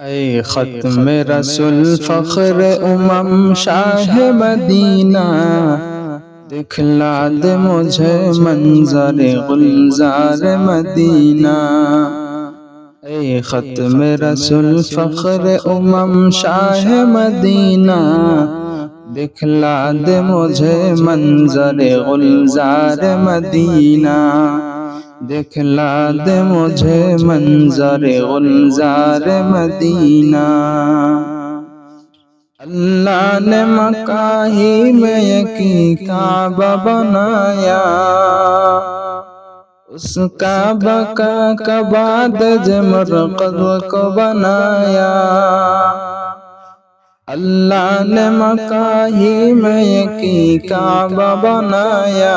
اے ختم رسول فخر امم شاہ مدینہ دکھلا دے مجھے منظر گلزار مدینہ اے ختم رسول فخر امم شاہ مدینہ دکھلا دے مجھے منظر گلزار مدینہ دکھلا دے مجھے منظر گلزار مدینہ۔ اللہ نے مکاہی میں یکی کعبہ بنایا۔ اس کعبہ کا کباد جمرقد کو بنایا۔ اللہ نے مکاہی میں یکی کعبہ بنایا۔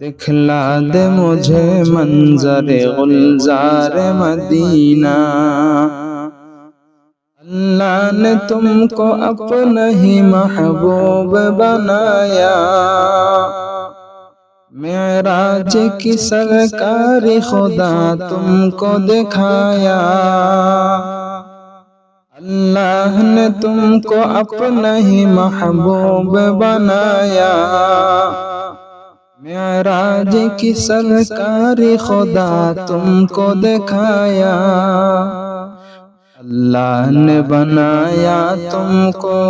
دکھلا دے مجھے منظر گلزار مدینہ۔ اللہ نے تم کو اپنا ہی محبوب بنایا۔ معراج کی سرکاری خدا تم کو دکھایا۔ اللہ نے تم کو اپنا ہی محبوب بنایا۔ معراج کی سرکاری خدا تم کو دکھایا۔ اللہ نے بنایا تم کو۔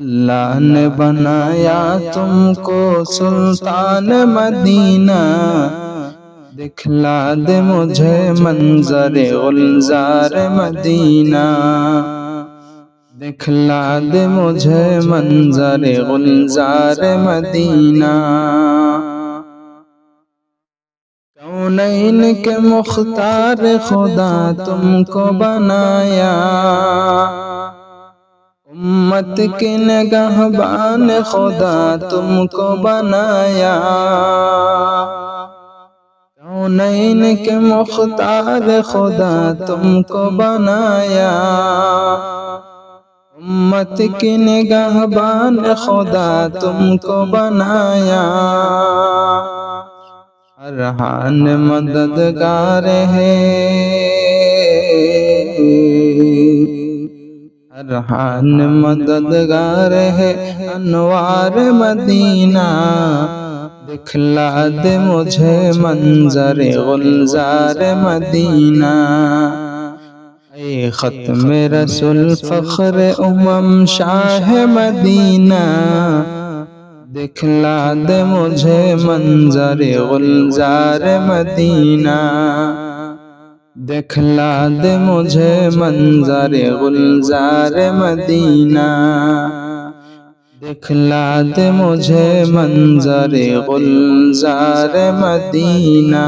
اللہ نے بنایا تم کو سلطان مدینہ۔ دکھلا دے مجھے منظر گلزار مدینہ۔ دکھلا دے مجھے منظر گلزار مدینہ کونین کے مختار خدا تم کو بنایا امت کے نگہ بان خدا تم کو بنایا کونین کے مختار خدا تم کو بنایا امت کی نگاہ بان خدا تم کو بنایا۔ ارحان مددگار ہے۔ ارحان مددگار ہے۔ انوار مدینہ۔ دکھلا دے مجھے منظر گلزار مدینہ۔ ختم رسول فخر امم شاہ مدینہ دکھلا دے مجھے منظر گلزار مدینہ دکھلا دے مجھے منظر گلزار مدینہ دکھلا دے مجھے منظر گلزار مدینہ